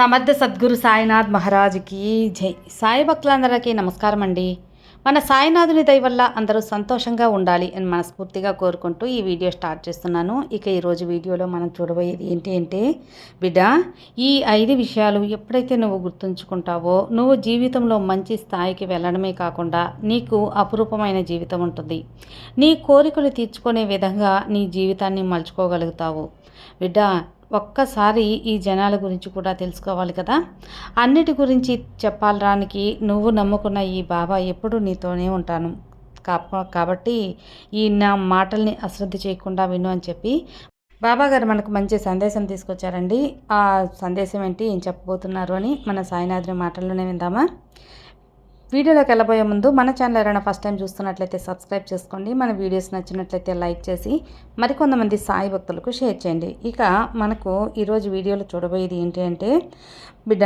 సమర్థ సద్గురు సాయినాథ్ మహారాజుకి జై. సాయి భక్తులందరికీ నమస్కారం అండి మన సాయినాథుని దయ వల్ల అందరూ సంతోషంగా ఉండాలి అని మనస్ఫూర్తిగా కోరుకుంటూ ఈ వీడియో స్టార్ట్ చేస్తున్నాను. ఇక ఈరోజు వీడియోలో మనం చూడబోయేది ఏంటి అంటే బిడ్డ ఈ ఐదు విషయాలు ఎప్పుడైతే నువ్వు గుర్తుంచుకుంటావో నువ్వు జీవితంలో మంచి స్థాయికి వెళ్ళడమే కాకుండా నీకు అపురూపమైన జీవితం ఉంటుంది. నీ కోరికలు తీర్చుకునే విధంగా నీ జీవితాన్ని మలుచుకోగలుగుతావు. బిడ్డ ఒక్కసారి ఈ జనాల గురించి కూడా తెలుసుకోవాలి కదా. అన్నిటి గురించి చెప్పాలరానికి నువ్వు నమ్ముకున్న ఈ బాబా ఎప్పుడు నీతోనే ఉంటాను. కాబట్టి ఈ నా మాటల్ని అశ్రద్ధ చేయకుండా విను అని చెప్పి బాబా గారు మనకు మంచి సందేశం తీసుకొచ్చారండి. ఆ సందేశం ఏంటి ఏం చెప్పబోతున్నారు అని మన సాయినాథుని మాటల్లోనే విందామా? వీడియోలోకి వెళ్ళబోయే ముందు మన ఛానల్ ఎవరైనా ఫస్ట్ టైం చూస్తున్నట్లయితే సబ్స్క్రైబ్ చేసుకోండి. మన వీడియోస్ నచ్చినట్లయితే లైక్ చేసి మరికొంతమంది సాయి భక్తులకు షేర్ చేయండి. ఇక మనకు ఈరోజు వీడియోలో చూడబోయేది ఏంటి అంటే బిడ్డ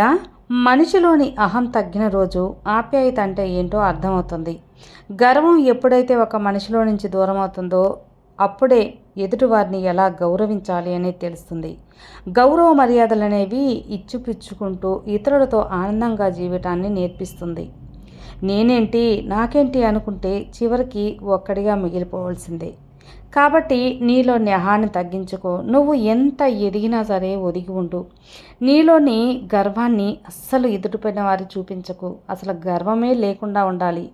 మనిషిలోని అహం తగ్గిన రోజు ఆప్యాయత అంటే ఏంటో అర్థమవుతుంది. గర్వం ఎప్పుడైతే ఒక మనిషిలో నుంచి దూరం అవుతుందో అప్పుడే ఎదుటివారిని ఎలా గౌరవించాలి అనేది తెలుస్తుంది. గౌరవ మర్యాదలు అనేవి ఇచ్చిపుచ్చుకుంటూ ఇతరులతో ఆనందంగా జీవితాన్ని నేర్పిస్తుంది. నేనేంటి నాకేంటి అనుకుంటే చివరికి ఒక్కడిగా మిగిలిపోవాల్సిందే. కాబట్టి నీలో నెహాన్ని తగ్గించుకో. నువ్వు ఎంత ఎదిగినా సరే ఒదిగి ఉండు. నీలోని గర్వాన్ని అస్సలు ఎదుటిపోయిన వారి చూపించకు. అసలు గర్వమే లేకుండా ఉండాలి.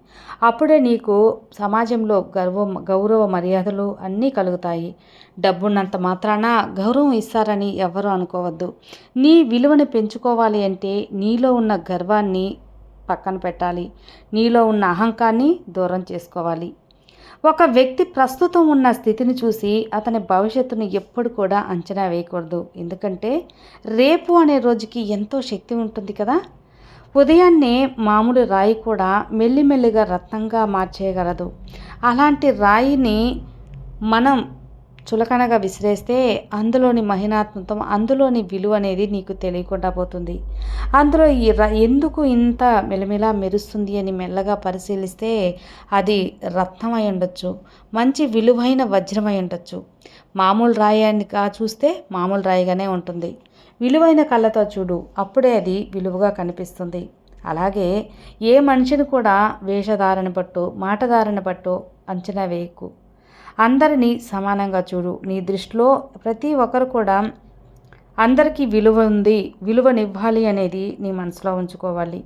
అప్పుడే నీకు సమాజంలో గర్వం గౌరవ మర్యాదలు అన్నీ కలుగుతాయి. డబ్బున్నంత మాత్రాన గౌరవం ఇస్తారని ఎవరు అనుకోవద్దు. నీ విలువను పెంచుకోవాలి అంటే నీలో ఉన్న గర్వాన్ని పక్కన పెట్టాలి. నీలో ఉన్న అహంకాన్ని దూరం చేసుకోవాలి. ఒక వ్యక్తి ప్రస్తుతం ఉన్న స్థితిని చూసి అతని భవిష్యత్తును ఎప్పుడు కూడా అంచనా వేయకూడదు. ఎందుకంటే రేపు అనే రోజుకి ఎంతో శక్తి ఉంటుంది కదా. ఉదయాన్నే మామూలు రాయి కూడా మెల్లిమెల్లిగా రత్నంగా మార్చేయగలదు. అలాంటి రాయిని మనం చులకనగా విసిరేస్తే అందులోని మహినాత్మతం అందులోని విలువ అనేది నీకు తెలియకుండా పోతుంది. అందులో ఈ ర- ఎందుకు ఇంత మెలమెలా మెరుస్తుంది అని మెల్లగా పరిశీలిస్తే అది రత్నం ఉండొచ్చు. మంచి విలువైన వజ్రం ఉండొచ్చు. మామూలు రాయిగా చూస్తే మామూలు రాయిగానే ఉంటుంది. విలువైన కళ్ళతో చూడు అప్పుడే అది విలువగా కనిపిస్తుంది. అలాగే ఏ మనిషిని కూడా వేషధారణ పట్టు మాటధారణ పట్టు అంచనా వేయకు. అందరినీ సమానంగా చూడు. నీ దృష్టిలో ప్రతి ఒక్కరు కూడా అందరికీ విలువ ఉంది విలువనివ్వాలి అనేది నీ మనసులో ఉంచుకోవాలి.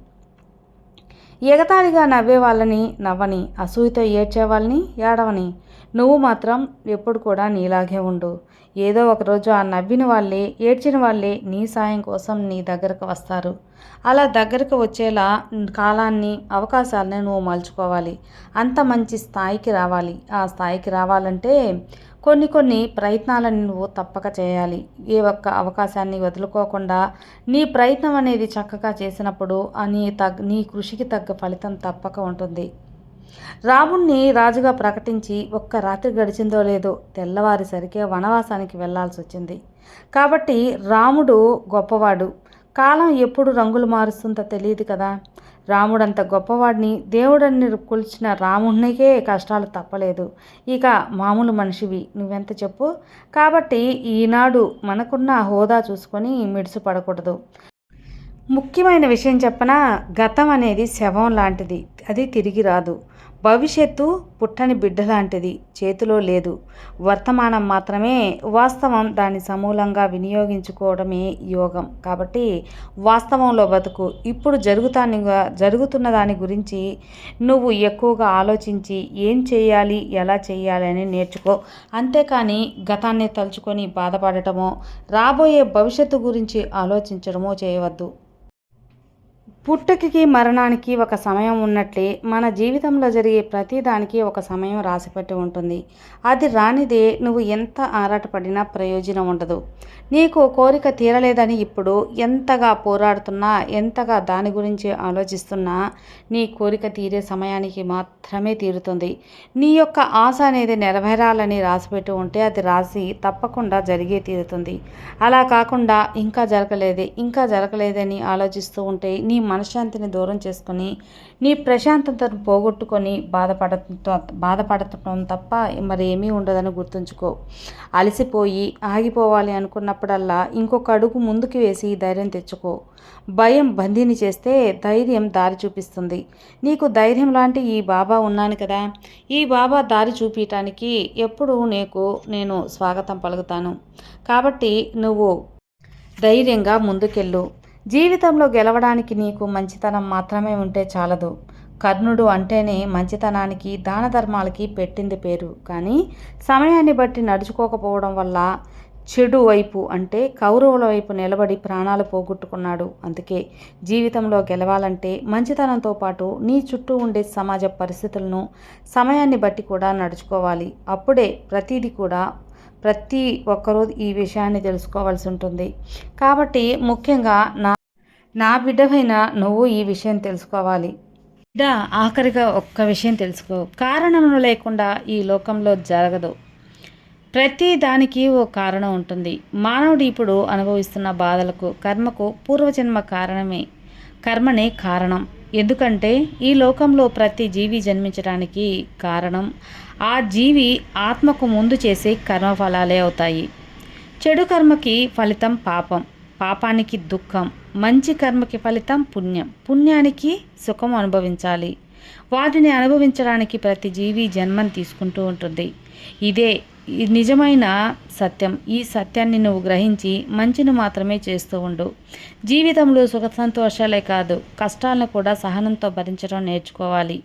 ఎగతాళిగా నవ్వే వాళ్ళని నవ్వని అసూయతో ఏడ్చే వాళ్ళని ఏడవని నువ్వు మాత్రం ఎప్పుడు కూడా నీలాగే ఉండు. ఏదో ఒకరోజు ఆ నవ్విన వాళ్ళే ఏడ్చిన వాళ్ళే నీ సాయం కోసం నీ దగ్గరకు వస్తారు. అలా దగ్గరకు వచ్చేలా కాలాన్ని అవకాశాలని నువ్వు మలుచుకోవాలి. అంత మంచి స్థాయికి రావాలి. ఆ స్థాయికి రావాలంటే కొన్ని కొన్ని ప్రయత్నాలను నువ్వు తప్పక చేయాలి. ఏ ఒక్క అవకాశాన్ని వదులుకోకుండా నీ ప్రయత్నం అనేది చక్కగా చేసినప్పుడు నీ తగ్గ నీ కృషికి తగ్గ ఫలితం తప్పక ఉంటుంది. రాముణ్ణి రాజుగా ప్రకటించి ఒక్క రాత్రి గడిచిందో లేదో తెల్లవారిసరికే వనవాసానికి వెళ్ళాల్సి వచ్చింది కాబట్టి రాముడు గొప్పవాడు. కాలం ఎప్పుడు రంగులు మారుస్తుందో తెలియదు కదా. రాముడంత గొప్పవాడిని దేవుడని కొలిచిన రామునికే కష్టాలు తప్పలేదు. ఇక మామూలు మనిషివి నువ్వెంత చెప్పు? కాబట్టి ఈనాడు మనకున్న హోదా చూసుకొని మిడిసి పడకూడదు. ముఖ్యమైన విషయం చెప్పనా గతం అనేది శవం లాంటిది. అది తిరిగి రాదు. భవిష్యత్తు పుట్టని బిడ్డ లాంటిది చేతిలో లేదు. వర్తమానం మాత్రమే వాస్తవం. దాన్ని సమూలంగా వినియోగించుకోవడమే యోగం. కాబట్టి వాస్తవంలో బతుకు. ఇప్పుడు జరుగుతాని జరుగుతున్న దాని గురించి నువ్వు ఎక్కువగా ఆలోచించి ఏం చేయాలి ఎలా చేయాలి అని నేర్చుకో. అంతేకాని గతాన్ని తలుచుకొని బాధపడటమో రాబోయే భవిష్యత్తు గురించి ఆలోచించడమో చేయవద్దు. పుట్టుకకి మరణానికి ఒక సమయం ఉన్నట్లే మన జీవితంలో జరిగే ప్రతిదానికి ఒక సమయం రాసిపెట్టి ఉంటుంది. అది రానిదే నువ్వు ఎంత ఆరాటపడినా ప్రయోజనం ఉండదు. నీకు కోరిక తీరలేదని ఇప్పుడు ఎంతగా పోరాడుతున్నా ఎంతగా దాని గురించి ఆలోచిస్తున్నా నీ కోరిక తీరే సమయానికి మాత్రమే తీరుతుంది. నీ యొక్క ఆశ అనేది నెరవేరాలని రాసిపెట్టి ఉంటే అది రాసి తప్పకుండా జరిగే తీరుతుంది. అలా కాకుండా ఇంకా జరగలేదే ఇంకా జరగలేదని ఆలోచిస్తూ ఉంటే నీ మనశ్శాంతిని దూరం చేసుకొని నీ ప్రశాంతతను పోగొట్టుకొని బాధపడటం బాధపడటం తప్ప మరి ఏమీ ఉండదని గుర్తుంచుకో. అలసిపోయి ఆగిపోవాలి అనుకున్నప్పుడల్లా ఇంకొక అడుగు ముందుకు వేసి ధైర్యం తెచ్చుకో. భయం బందీని చేస్తే ధైర్యం దారి చూపిస్తుంది. నీకు ధైర్యం లాంటి ఈ బాబా ఉన్నాను కదా. ఈ బాబా దారి చూపించటానికి ఎప్పుడూ నీకు నేను స్వాగతం పలుకుతాను. కాబట్టి నువ్వు ధైర్యంగా ముందుకెళ్ళు. జీవితంలో గెలవడానికి నీకు మంచితనం మాత్రమే ఉంటే చాలదు. కర్ణుడు అంటేనే మంచితనానికి దాన ధర్మాలకి పెట్టింది పేరు. కానీ సమయాన్ని బట్టి నడుచుకోకపోవడం వల్ల చెడు వైపు అంటే కౌరవుల వైపు నిలబడి ప్రాణాలు పోగొట్టుకున్నాడు. అందుకే జీవితంలో గెలవాలంటే మంచితనంతో పాటు నీ చుట్టూ ఉండే సమాజ పరిస్థితులను సమయాన్ని బట్టి కూడా నడుచుకోవాలి. అప్పుడే ప్రతిదీ కూడా ప్రతి ఒక్కరూ ఈ విషయాన్ని తెలుసుకోవాల్సి ఉంటుంది. కాబట్టి ముఖ్యంగా నా నా బిడ్డవైన నువ్వు ఈ విషయం తెలుసుకోవాలి. బిడ్డ ఆఖరిగా ఒక్క విషయం తెలుసుకో. కారణం లేకుండా ఈ లోకంలో జరగదు. ప్రతి దానికి ఓ కారణం ఉంటుంది. మానవుడు ఇప్పుడు అనుభవిస్తున్న బాధలకు కర్మకు పూర్వజన్మ కారణమే. కర్మనే కారణం. ఎందుకంటే ఈ లోకంలో ప్రతి జీవి జన్మించడానికి కారణం ఆ జీవి ఆత్మకు ముందు చేసే కర్మఫలాలే అవుతాయి. చెడు కర్మకి ఫలితం పాపం. పాపానికి దుఃఖం మంచి కర్మకి ఫలితం పుణ్యం. పుణ్యానికి సుఖం అనుభవించాలి. వాటిని అనుభవించడానికి ప్రతి జీవి జన్మం తీసుకుంటూ ఉంటుంది. ఇదే నిజమైన సత్యం. ఈ సత్యాన్ని నువ్వు గ్రహించి మంచిని మాత్రమే చేస్తూ ఉండు. జీవితంలో సుఖ సంతోషాలే కాదు కష్టాలను కూడా సహనంతో భరించడం నేర్చుకోవాలి.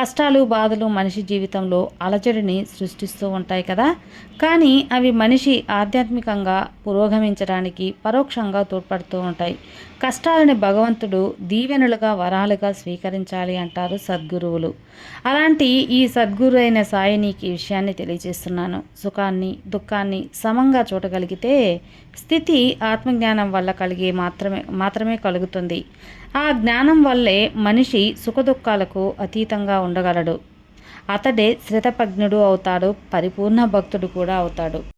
కష్టాలు బాధలు మనిషి జీవితంలో అలజడిని సృష్టిస్తూ ఉంటాయి కదా? కానీ అవి మనిషి ఆధ్యాత్మికంగా పురోగమించడానికి పరోక్షంగా తోడ్పడుతూ ఉంటాయి. కష్టాలని భగవంతుడు దీవెనలుగా వరాలుగా స్వీకరించాలి అంటారు సద్గురువులు. అలాంటి ఈ సద్గురు అయిన సాయి నీకు ఈ విషయాన్ని తెలియజేస్తున్నాను. సుఖాన్ని దుఃఖాన్ని సమంగా చూడగలిగితే స్థితి ఆత్మజ్ఞానం వల్ల కలిగే మాత్రమే మాత్రమే కలుగుతుంది. ఆ జ్ఞానం వల్లే మనిషి సుఖదుఖాలకు అతీతంగా ఉండగలడు. అతడే శ్రితపజ్ఞుడు అవుతాడు పరిపూర్ణ భక్తుడు కూడా అవుతాడు.